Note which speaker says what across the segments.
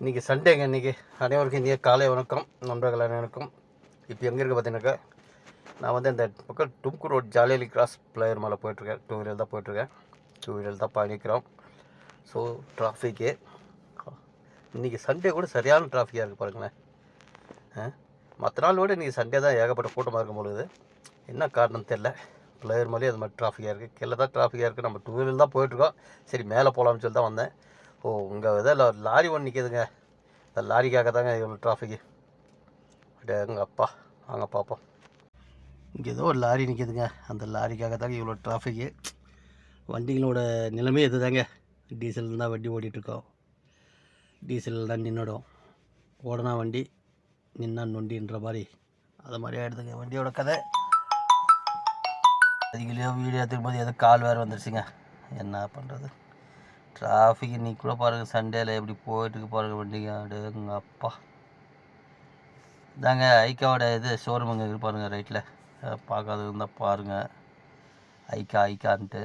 Speaker 1: இன்றைக்கி சண்டேங்க இன்றைக்கி அனைவருக்கும் இந்திய காலை வணக்கம் நண்பர்கள் அனைவருக்கும். இப்போ எங்கே இருக்குது பார்த்தீங்கன்னாக்கா நான் வந்து இந்த பக்கம் டும்கு ரோட் ஜாலியலி கிராஸ் பிளேயர் மேலே போயிட்டுருக்கேன். டூ வீலர் தான் போயிட்டுருக்கேன். டூ வீலர் தான் பயணிக்கிறோம். ஸோ டிராஃபிக்கு இன்றைக்கி சண்டே கூட சரியான டிராஃபிக்காக இருக்குது பாருங்களேன். மற்ற நாள் விட இன்றைக்கி சண்டே தான் ஏகப்பட்ட கூட்டமாக இருக்கும் பொழுது. என்ன காரணம் தெரில பிளேயர் மேலேயும் அது மாதிரி டிராஃபிக்காக இருக்குது கீழே தான் டிராஃபிக்காக இருக்குது நம்ம டூ வீலர் தான் போயிட்டுருக்கோம். சரி மேலே போகலாம்னு சொல்லி தான் வந்தேன். ஓ உங்கள் இதில் லாரி ஒன்று நிற்கிதுங்க இந்த லாரிக்காக தாங்க இவ்வளோ டிராஃபிக்கு அப்படியே எங்கள் அப்பா. வாங்க பார்ப்போம் இங்கே ஏதோ ஒரு லாரி நிற்கிதுங்க அந்த லாரிக்காக தாங்க இவ்வளோ டிராஃபிக்கு வண்டிகளோட நிலைமை இது தாங்க டீசல் தான் வண்டி ஓடிட்டுருக்கோம். டீசல் தான் நின்றுடும் ஓடனா வண்டி நின்னா நொண்டின்ற மாதிரி. அது மாதிரி ஆகிடுதுங்க வண்டியோட கதை. அதுக்குள்ளேயோ வீடியோ எடுத்துக்கும் போது கால் வேறு வந்துருச்சுங்க. என்ன பண்ணுறது டிராஃபிக் இன்னைக்கு கூட பாருங்கள் சண்டேல எப்படி போயிட்டுருக்கு பாருங்க வண்டிங்க. அப்படியேங்க அப்பா இதாங்க ஐக்காவோட இது ஷோரூம் இருக்கு இருப்பாருங்க ரைட்டில் பார்க்காத இருந்தால் பாருங்கள் ஐக்கா ஐக்கான்ட்டு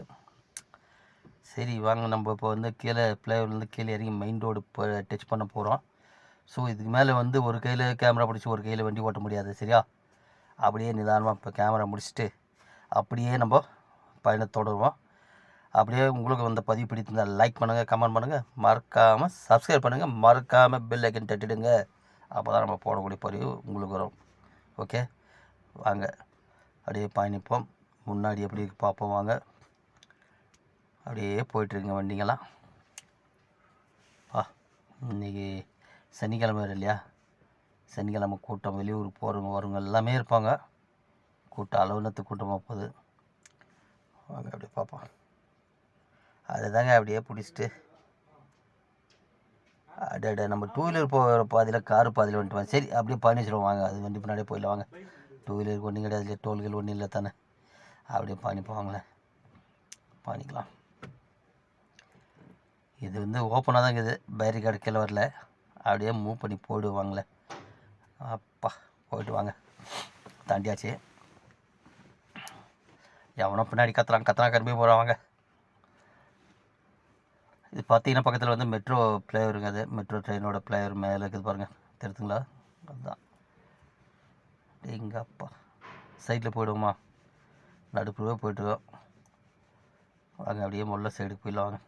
Speaker 1: சரி வாங்க நம்ம இப்போ வந்து கீழே பிளேவர்லேருந்து கீழே இறங்கி மெயின் ரோடு இப்போ டச் பண்ண போகிறோம் ஸோ இதுக்கு மேலே வந்து ஒரு கையில் கேமரா பிடிச்சி ஒரு கையில் வண்டி ஓட்ட முடியாது சரியா? அப்படியே நிதானமாக இப்போ கேமரா முடிச்சுட்டு அப்படியே நம்ம பயணம் தொடருவோம். அப்படியே உங்களுக்கு வந்த பதிவு பிடித்திருந்தால் லைக் பண்ணுங்கள் கமெண்ட் பண்ணுங்கள் மறக்காமல் சப்ஸ்கிரைப் பண்ணுங்கள் மறக்காமல் பெல் ஐக்கன் தட்டிடுங்க. அப்போ தான் நம்ம போடக்கூடிய பதிவு உங்களுக்கு வரும். ஓகே வாங்க. அப்படியே பயணிப்போம். முன்னாடி எப்படி பார்ப்போம் வாங்க. அப்படியே போயிட்டுருங்க வண்டிங்கெல்லாம். ஆ இன்றைக்கி சனிக்கிழமை வேறு இல்லையா? சனிக்கிழமை கூட்டம் வெளியூர் போகிறவங்க வரவங்க எல்லாமே இருப்பாங்க. கூட்டம் அளவுனத்து கூட்டமாக போகுது. வாங்க அப்படியே பார்ப்போம். அதுதாங்க அப்படியே பிடிச்சிட்டு. அடட நம்ம டூ வீலர் போகிற பாதியில் காரு பாதியில் வந்துட்டு சரி அப்படியே பயணிச்சிடுவோம் வாங்க. அது வண்டி பின்னாடியே போயிடலாம். வாங்க. டூ வீலருக்கு ஒன்றும் கிடையாது. இல்லை டோல்கள் ஒன்றும் இல்லை தானே. அப்படியே பண்ணி வாங்களேன் பண்ணிக்கலாம் இது வந்து ஓப்பனாக தான் இருக்குது பேரிகார்டு கீழே வரல. அப்படியே மூவ் பண்ணி போயிடுவாங்களே அப்பா போயிட்டு வாங்க. தாண்டியாச்சு. எவனோ பின்னாடி கத்துறான். கத்துறான் கிளம்பி போகிறான் வாங்க. பார்த்தீங்கன்னா பக்கத்தில் வந்து மெட்ரோ பிளேயருங்க அது. மெட்ரோ ட்ரெயினோட பிளேயர் மேலே இருக்குது பாருங்கள் தெரியுதுங்களா? அதுதான் எங்கள் அப்பா. சைட்டில் போயிடுவோமா? நடுப்புறவே போயிட்டுருக்கோம். வாங்க அப்படியே முள்ள சைடுக்கு போயிடலாம் வாங்க.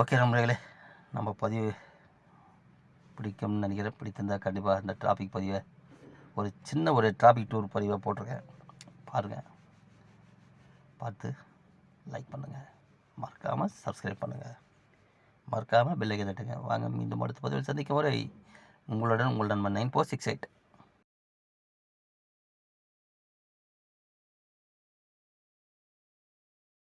Speaker 1: ஓகே நண்பர்களே நம்ம பதிவு பிடிக்கும்னு நினைக்கிறேன். பிடித்திருந்தால் கண்டிப்பாக இந்த டிராஃபிக் பதிவை ஒரு சின்ன ஒரு டிராஃபிக் டூர் பதிவை போட்டிருக்கேன். பாருங்கள் பார்த்து லைக் பண்ணுங்கள் மறக்காமல் சப்ஸ்கிரைப் பண்ணுங்கள் மறக்காமல் பெல்லைக்கை தட்டுங்க. வாங்க மீண்டும் அடுத்த பதிவில் சந்திக்கும் வரை உங்களுடன் உங்கள் நண்பன் நைன் ஃபோர் சிக்ஸ் எயிட்.